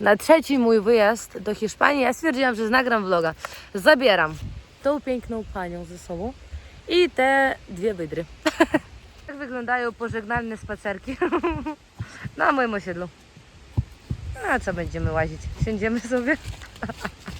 na trzeci mój wyjazd do Hiszpanii. Ja stwierdziłam, że nagram vloga. Zabieram tą piękną panią ze sobą i te dwie wydry. Tak wyglądają pożegnalne spacerki na moim osiedlu. A co będziemy łazić? Siędziemy sobie.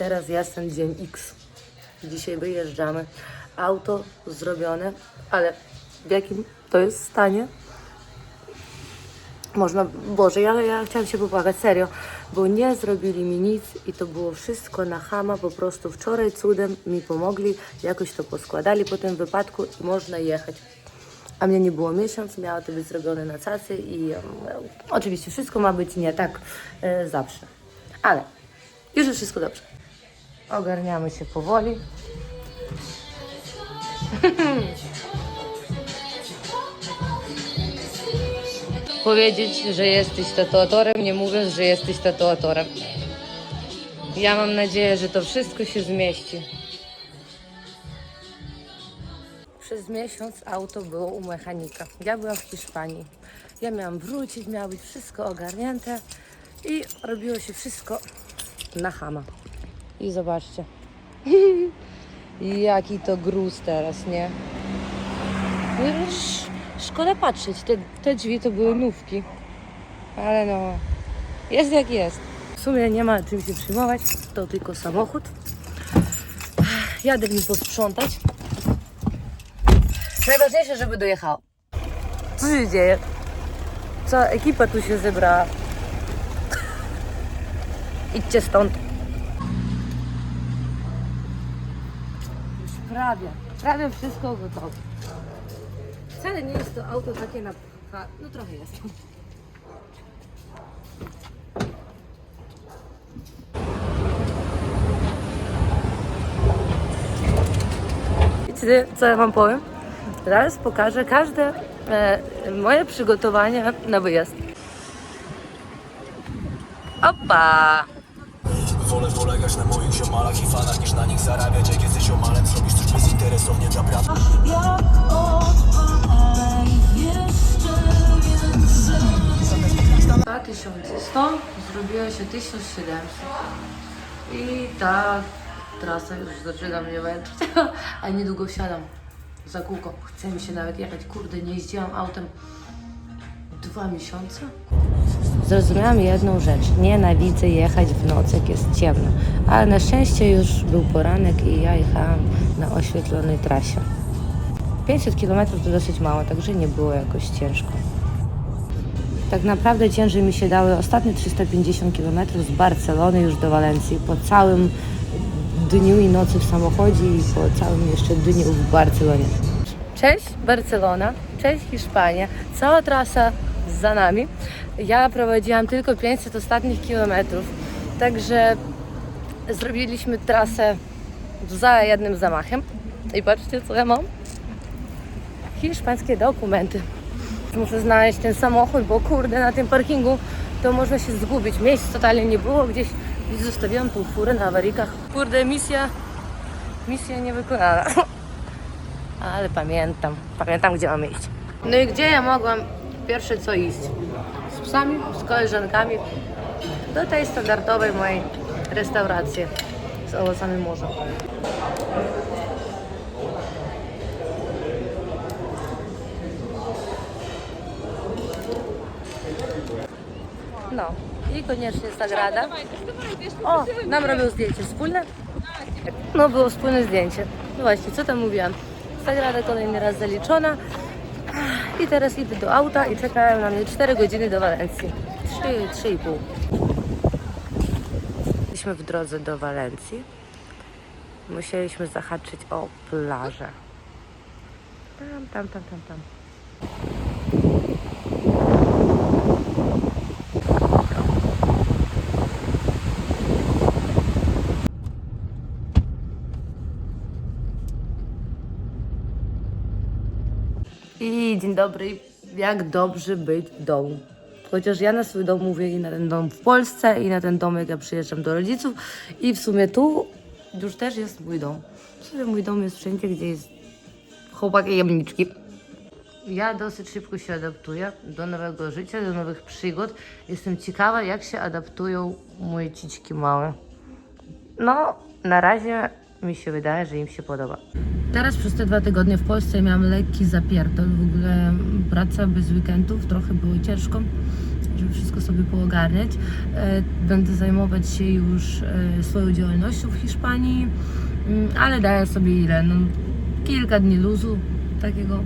Teraz jest ten dzień X. Dzisiaj wyjeżdżamy. Auto zrobione, ale w jakim to jest stanie? Można, Boże, ja, ja chciałam się popłakać, serio, bo nie zrobili mi nic i to było wszystko na chama, po prostu wczoraj cudem mi pomogli, jakoś to poskładali po tym wypadku i można jechać. A mnie nie było miesiąc, miało to być zrobione na cacy i e, oczywiście wszystko ma być nie tak e, zawsze. Ale już wszystko dobrze. Ogarniamy się powoli. Powiedzieć, że jesteś tatuatorem, nie mówiąc, że jesteś tatuatorem. Ja mam nadzieję, że to wszystko się zmieści. Przez miesiąc auto było u mechanika. Ja byłam w Hiszpanii. Ja miałam wrócić, miało być wszystko ogarnięte i robiło się wszystko na chama. I zobaczcie. Jaki to gruz teraz, nie? Już szkoda patrzeć. Te, te drzwi to były nówki. Ale no, jest jak jest. W sumie nie ma czym się przyjmować. To tylko samochód. Jadę w nim posprzątać. Najważniejsze, żeby dojechało. Co się dzieje? Co ekipa tu się zebrała? Idźcie stąd. Prawie, prawie wszystko gotowe. Wcale nie jest to auto takie na... No trochę jest. Wiecie, co ja wam powiem? Zaraz pokażę każde e, moje przygotowania na wyjazd. Opa! Wolę polegać na moich ziomalach i fanach niż na nich zarabiać. Jak jesteś ziomalem, zrobisz coś bezinteresownie dla brata. 2100 zrobiło się 1700 i ta trasa już zaczyna mnie męczyć, a niedługo wsiadam za kółko. Chce mi się nawet jechać, kurde, nie jeździłam autem dwa miesiące. Zrozumiałam jedną rzecz, nienawidzę jechać w nocy, jak jest ciemno, ale na szczęście już był poranek i ja jechałam na oświetlonej trasie. 500 km to dosyć mało, także nie było jakoś ciężko. Tak naprawdę ciężej mi się dały ostatnie 350 km z Barcelony już do Walencji po całym dniu i nocy w samochodzie i po całym jeszcze dniu w Barcelonie. Cześć Barcelona, cześć Hiszpania. Cała trasa za nami. Ja prowadziłam tylko 500 ostatnich kilometrów, także zrobiliśmy trasę za jednym zamachem. I patrzcie co ja mam. Hiszpańskie dokumenty. Muszę znaleźć ten samochód, bo kurde, na tym parkingu to można się zgubić. Miejsc totalnie nie było, gdzieś, gdzieś zostawiłam tą furę na awaryjkach. Kurde, misja, misja nie wykonana. Ale pamiętam, pamiętam gdzie mam iść. No i gdzie ja mogłam pierwsze co iść? Z psami, z koleżankami do tej standardowej mojej restauracji z owocami morza. No i koniecznie Sagrada. O, nam robią zdjęcie wspólne. No było wspólne zdjęcie. No właśnie, co tam mówiłam? Sagrada kolejny raz zaliczona. I teraz idę do auta i czekają na mnie 4 godziny do Walencji. 3, 3,5. Jesteśmy w drodze do Walencji. Musieliśmy zahaczyć o plażę. Tam, tam, tam, tam, tam. Dzień dobry. jak dobrze być w domu. Chociaż ja na swój dom mówię i na ten dom w Polsce, i na ten dom, jak ja przyjeżdżam do rodziców. I w sumie tu już też jest mój dom. W sumie mój dom jest wszędzie, gdzie jest chłopak i jamniczki. Ja dosyć szybko się adaptuję do nowego życia, do nowych przygód. Jestem ciekawa, jak się adaptują moje ciczki małe. No, na razie mi się wydaje, że im się podoba. Teraz przez te dwa tygodnie w Polsce miałam lekki zapierdol. W ogóle praca bez weekendów trochę było ciężko, żeby wszystko sobie poogarniać. E, Będę zajmować się już e, swoją działalnością w Hiszpanii, mm, ale daję sobie ile? No, kilka dni luzu takiego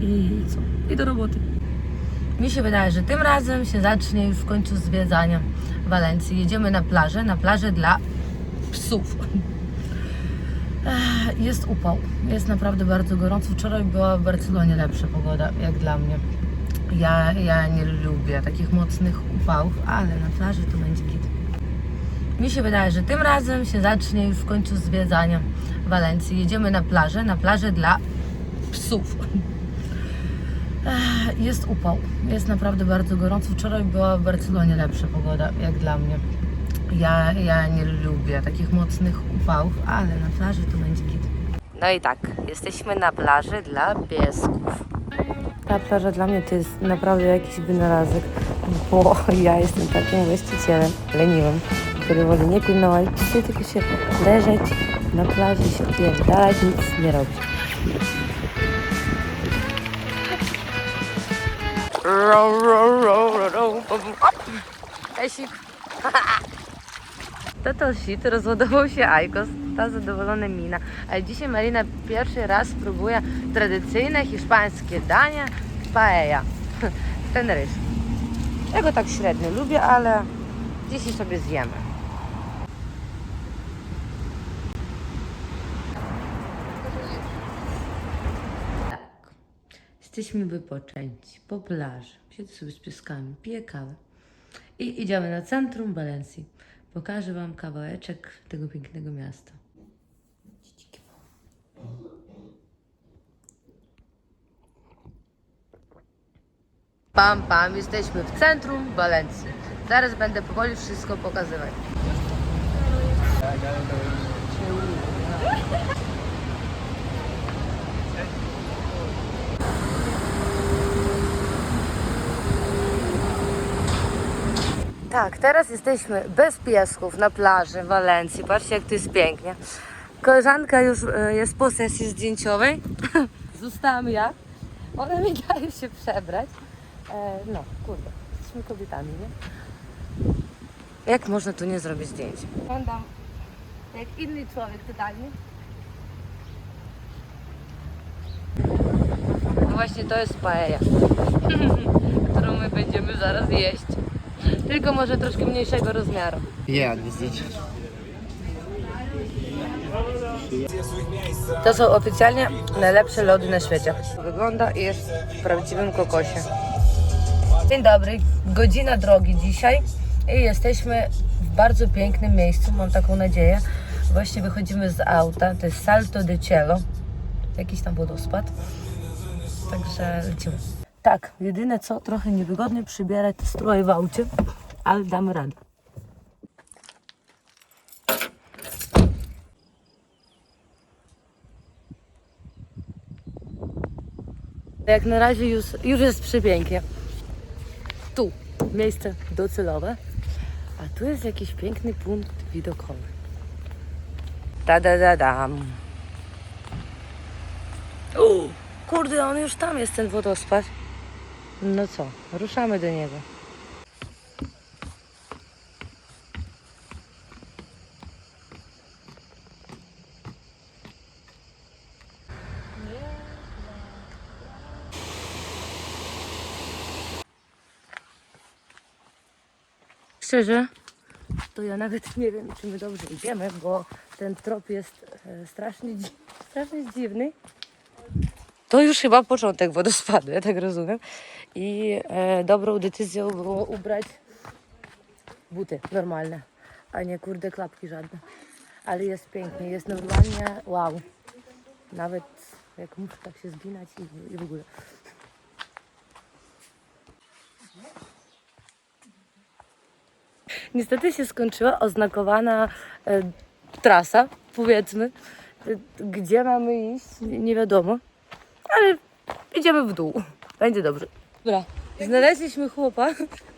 i co? I do roboty. Mi się wydaje, że tym razem się zacznie już w końcu zwiedzanie Walencji. Jedziemy na plażę, na plażę dla psów. Jest upał, jest naprawdę bardzo gorąco. Wczoraj była w Barcelonie lepsza pogoda, jak dla mnie. Ja, ja nie lubię takich mocnych upałów, ale na plaży to będzie git. Mi się wydaje, że tym razem się zacznie już w końcu zwiedzanie Walencji. Jedziemy na plażę, na plażę dla psów. Jest upał, jest naprawdę bardzo gorąco. Wczoraj była w Barcelonie lepsza pogoda, jak dla mnie. Ja, ja nie lubię takich mocnych upałów, ale na plaży to będzie git. No i tak, jesteśmy na plaży dla piesków. Ta plaża dla mnie to jest naprawdę jakiś wynalazek, bo ja jestem takim właścicielem leniwym, który woli nie pilnować, tylko się leżeć na plaży, się pierdalać, nic nie robić. Esik. To to shit, rozładował się Aikos, ta zadowolona mina. Ale dzisiaj Marina pierwszy raz próbuje tradycyjne hiszpańskie danie paella. Ten ryż. Ja go tak średnio lubię, ale dzisiaj sobie zjemy. Tak. Jesteśmy wypoczęci po plaży. Siedzę sobie z pieskami, piję kawę. I idziemy na centrum Walencji. Pokażę Wam kawałeczek tego pięknego miasta. Pam, pam, jesteśmy w centrum Walencji. Zaraz będę powoli wszystko pokazywać. Tak, teraz jesteśmy bez piesków na plaży w Walencji. Patrzcie, jak to jest pięknie. Koleżanka już e, jest po sesji zdjęciowej. Zostałam ja. Ona mi daje się przebrać. E, no, kurde, jesteśmy kobietami, nie? Jak można tu nie zrobić zdjęć? Wyglądam jak inny człowiek totalnie. No właśnie to jest paella, którą my będziemy zaraz jeść. Tylko może troszkę mniejszego rozmiaru. Yeah, this is To są oficjalnie najlepsze lody na świecie. Wygląda i jest w prawdziwym kokosie. Dzień dobry, godzina drogi dzisiaj i jesteśmy w bardzo pięknym miejscu, mam taką nadzieję. Właśnie wychodzimy z auta, to jest Salto de Cielo, jakiś tam wodospad, także lecimy. Tak, jedyne co, trochę niewygodnie przybierać te stroje w aucie, ale damy radę. Jak na razie już, już jest przepięknie. Tu miejsce docelowe, a tu jest jakiś piękny punkt widokowy. Da da da dam. Kurde, on już tam jest ten wodospad. No co, ruszamy do niego. Szczerze, to ja nawet nie wiem, czy my dobrze idziemy, bo ten trop jest e, strasznie, strasznie dziwny. To już chyba początek wodospadu, ja tak rozumiem. I e, dobrą decyzją było ubrać buty normalne, a nie kurde klapki żadne. Ale jest pięknie, jest normalnie, wow. Nawet jak muszę tak się zginać i, i w ogóle. Niestety się skończyła oznakowana e, trasa, powiedzmy. E, gdzie mamy iść, nie, nie wiadomo. Ale idziemy w dół. Będzie dobrze. Dobra, znaleźliśmy chłopa,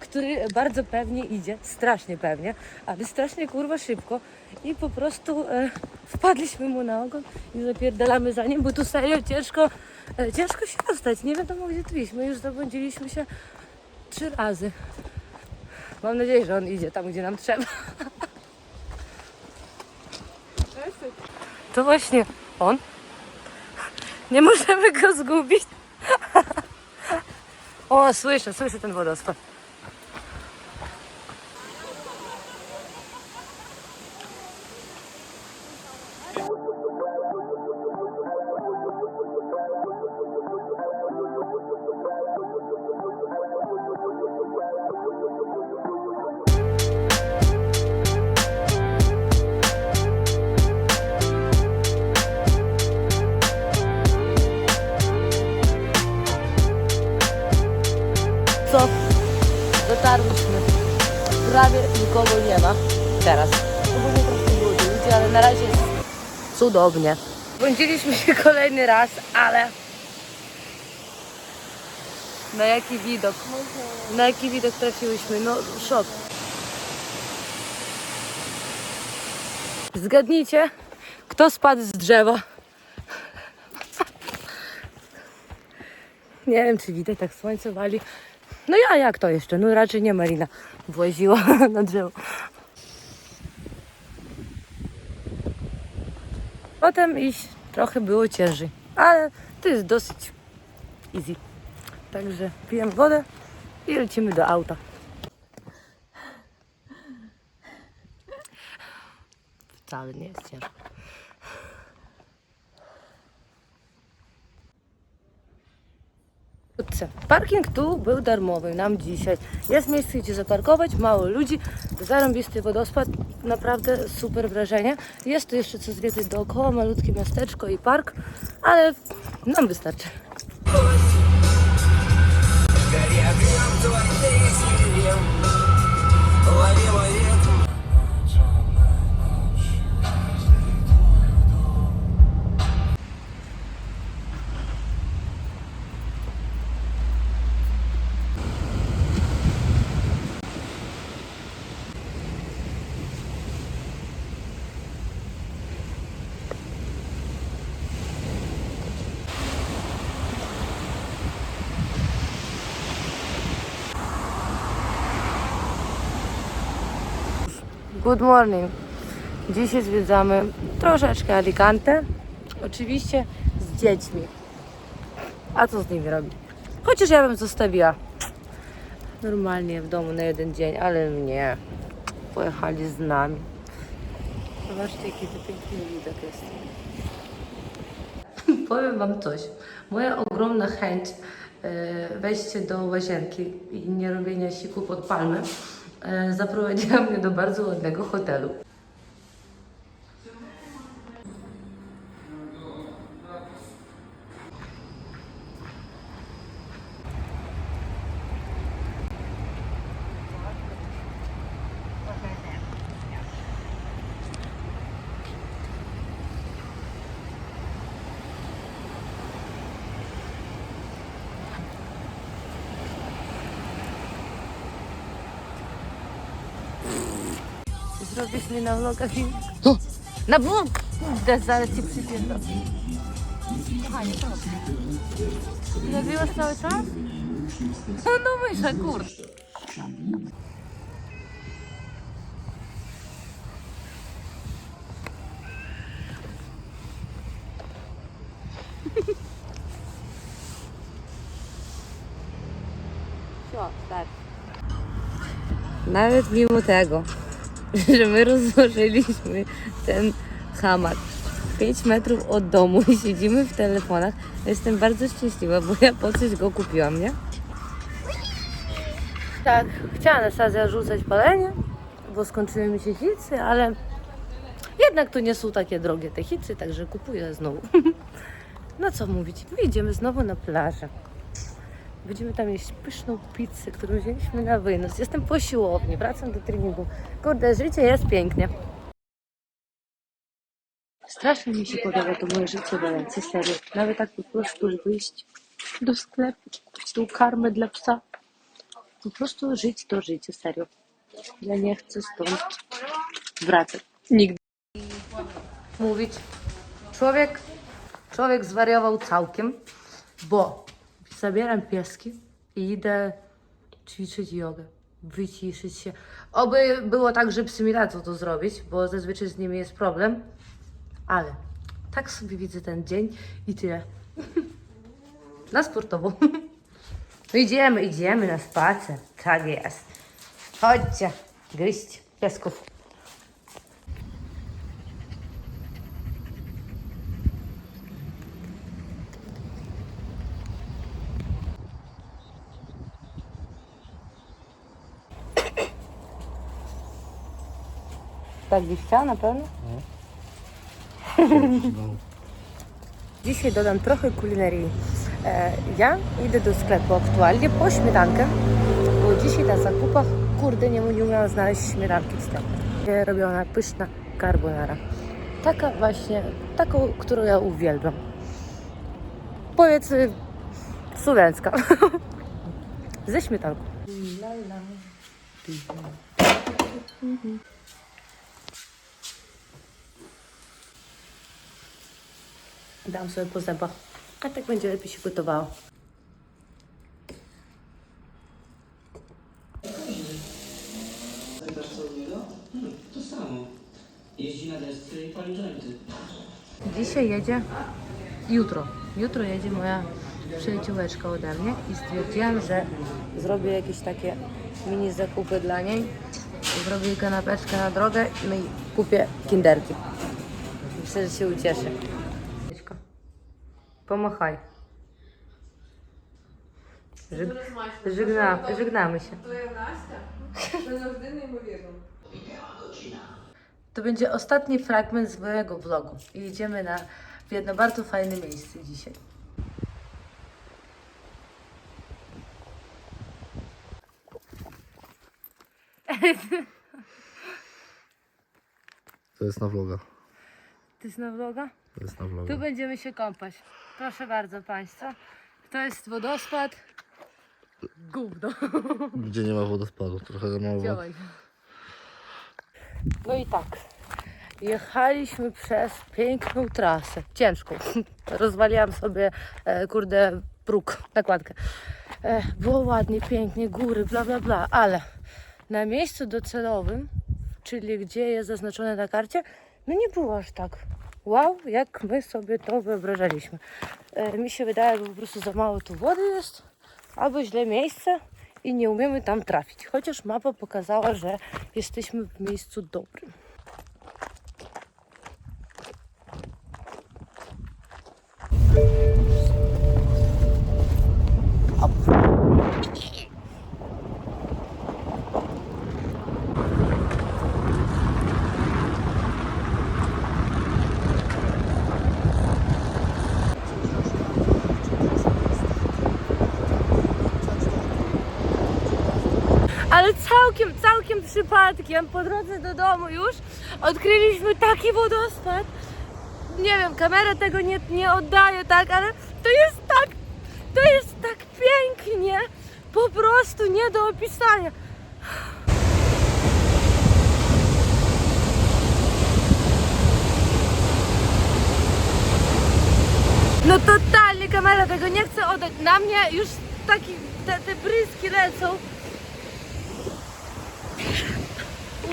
który bardzo pewnie idzie, strasznie pewnie, ale strasznie kurwa szybko i po prostu e, wpadliśmy mu na ogon i zapierdalamy za nim, bo tu serio ciężko, e, ciężko się dostać. Nie wiadomo gdzie tu iść. My już zabłądziliśmy się trzy razy. Mam nadzieję, że on idzie tam, gdzie nam trzeba. To właśnie on. Nie możemy go zgubić. O, słyszę, słyszę ten wodospad. Teraz. Ludzi, ale na razie jest cudownie. Błądziliśmy się kolejny raz, ale na jaki widok. Na jaki widok trafiłyśmy. No szok. Zgadnijcie, kto spadł z drzewa. Nie wiem, czy widać, tak słońce wali. No ja, jak to jeszcze? No raczej nie Marina właziła na drzewo. Potem iść trochę było ciężej, ale to jest dosyć easy. Także pijemy wodę i lecimy do auta. Wcale nie jest ciężko. Wkrótce. Parking tu był darmowy nam dzisiaj. Jest miejsce, gdzie zaparkować, mało ludzi, zarąbisty wodospad, naprawdę super wrażenie. Jest tu jeszcze co zwiedzać dookoła, malutkie miasteczko i park, ale nam wystarczy. Good morning. Dzisiaj zwiedzamy troszeczkę Alicante. Oczywiście z dziećmi. A co z nimi robić? Chociaż ja bym zostawiła normalnie w domu na jeden dzień, ale nie. Pojechali z nami. Zobaczcie, jaki to piękny widok jest. Powiem Wam coś. Moja ogromna chęć e, wejście do łazienki i nie robienia siku pod palmy zaprowadziła mnie do bardzo ładnego hotelu. Zrobisz mi na vloga film? Na vlog! Kurde, zaraz ci przypierdolę. Kochanie, co robisz? Nagrywasz cały czas? No, no myślę, kurde. Co, tak. Nawet mimo tego, że my rozłożyliśmy ten hamak 5 metrów od domu i siedzimy w telefonach, jestem bardzo szczęśliwa, bo ja po coś go kupiłam, nie? Tak, chciała Anastazja rzucać palenie, bo skończyły mi się hicy, ale jednak to nie są takie drogie te hicy, także kupuję znowu. No co mówić, wyjdziemy znowu na plażę. Będziemy tam jeść pyszną pizzę, którą wzięliśmy na wynos. Jestem po siłowni, wracam do treningu. Kurde, życie jest pięknie. Strasznie mi się podoba to moje życie w Walencji, serio. Nawet tak po prostu wyjść do sklepu, kupić tą karmę dla psa. Po prostu żyć to życie, serio. Ja nie chcę stąd wracać. Nigdy. Mówić. Człowiek, człowiek zwariował całkiem, bo zabieram pieski i idę ćwiczyć jogę, wyciszyć się. Oby było tak, że psy mi radzą to zrobić, bo zazwyczaj z nimi jest problem, ale tak sobie widzę ten dzień i tyle. Na sportową. No idziemy, idziemy na spacer. Tak jest. Chodźcie, gryźć piesków. Tak byś chciał na pewno? Dzisiaj dodam trochę kulinerii. E, ja idę do sklepu aktualnie po śmietankę, bo dzisiaj na zakupach, kurde, nie, nie umiałam znaleźć śmietanki w sklepie. Robiona pyszna carbonara. Taka właśnie, taką, którą ja uwielbiam. Powiedz y, słowiańska. Ze śmietanką. Dam sobie po zębach. A tak będzie lepiej się gotowało. Co niego? Hmm, to samo. Jeździ na desce i pali jointy. Dzisiaj jedzie, jutro, jutro jedzie moja przyjaciółeczka ode mnie i stwierdziłam, że zrobię jakieś takie mini zakupy dla niej. Zrobię jej kanapeczkę na drogę no i kupię kinderki. Myślę, że się ucieszy. Dziecko, Pomachaj. Żeg żegna żegnamy się. Це завжди неймовірно. To będzie ostatni fragment z mojego vlogu. I idziemy na, w jedno bardzo fajne miejsce dzisiaj. To jest na vloga. To jest na vloga? To jest na Tu vloga. będziemy się kąpać. Proszę bardzo Państwa. To jest wodospad. Gówno. Gdzie nie ma wodospadu, trochę za mało. Działaj. No i tak. Jechaliśmy przez piękną trasę. Ciężką. Rozwaliłam sobie, e, kurde, próg, nakładkę. E, było ładnie, pięknie, góry, bla, bla, bla, ale na miejscu docelowym, czyli gdzie jest zaznaczone na karcie, no nie było aż tak wow, jak my sobie to wyobrażaliśmy. E, mi się wydaje, że po prostu za mało tu wody jest, albo źle miejsce i nie umiemy tam trafić. Chociaż mapa pokazała, że jesteśmy w miejscu dobrym. Całkiem, całkiem przypadkiem po drodze do domu już odkryliśmy taki wodospad. Nie wiem, kamera tego nie, nie oddaje, tak, ale to jest tak, to jest tak pięknie, po prostu nie do opisania. No totalnie kamera tego nie chce oddać. Na mnie już taki, te, te bryski lecą.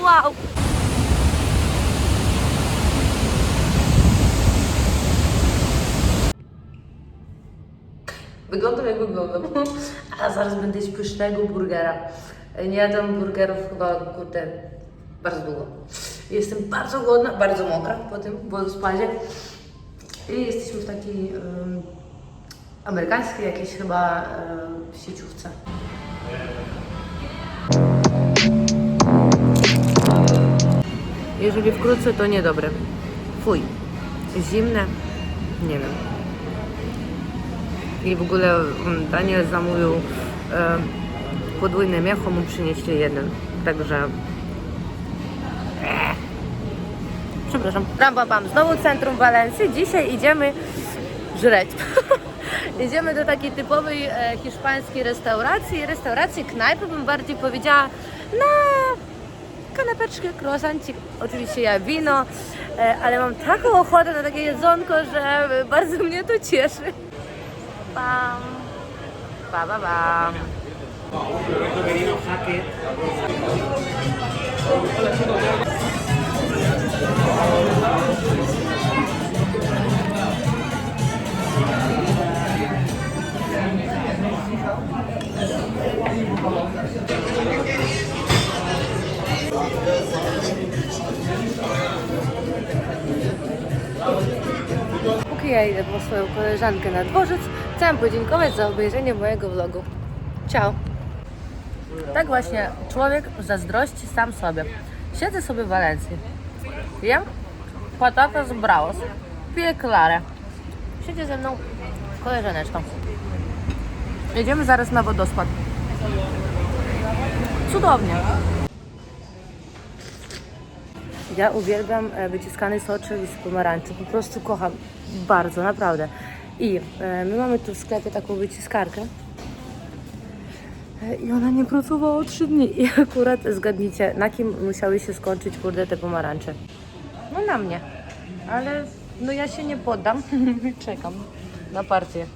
Wow! Wyglądam jak wyglądam, a zaraz będę jeść pysznego burgera. Nie jadam burgerów chyba, kurde, bardzo długo. Jestem bardzo głodna, bardzo mokra po tym wodospadzie. I jesteśmy w takiej um, amerykańskiej jakiejś chyba um, sieciówce. Jeżeli wkrótce, to niedobre. Fuj. Zimne? Nie wiem. I w ogóle mm, Daniel zamówił e, podwójne mięcho, mu przynieśli jeden. Także... Eee. Przepraszam. Ram, bam, bam. Znowu centrum Walencji. Dzisiaj idziemy żreć. Idziemy do takiej typowej e, hiszpańskiej restauracji, restauracji knajpy bym bardziej powiedziała na kanapeczkę, croissancik, oczywiście ja wino, e, ale mam taką ochotę na takie jedzonko, że bardzo mnie to cieszy. Pam, pa, pa, pam. Póki ja idę po swoją koleżankę na dworzec, chciałam podziękować za obejrzenie mojego vlogu. Ciao! Tak właśnie człowiek zazdrości sam sobie. Siedzę sobie w Walencji. Jem patata z bravos. Piję klarę. Siedzi ze mną koleżaneczka. Jedziemy zaraz na wodospad. Cudownie. Ja uwielbiam e, wyciskany soczek z pomarańczy. Po prostu kocham. Bardzo, naprawdę. I e, my mamy tu w sklepie taką wyciskarkę. E, I ona nie pracowała 3 dni. I akurat zgadnijcie, na kim musiały się skończyć kurde te pomarańcze. No na mnie. Ale no ja się nie poddam. Czekam na partię.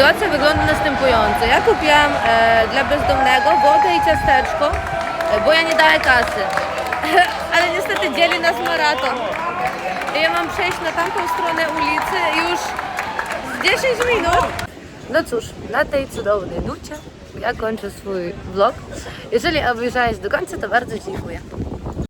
Sytuacja wygląda następująco. Ja kupiłam e, dla bezdomnego wodę i ciasteczko, e, bo ja nie daję kasy. Ale niestety dzieli nas maraton. I ja mam przejść na tamtą stronę ulicy już z 10 minut. No cóż, na tej cudownej nucie ja kończę swój vlog. Jeżeli obejrzałeś do końca, to bardzo dziękuję.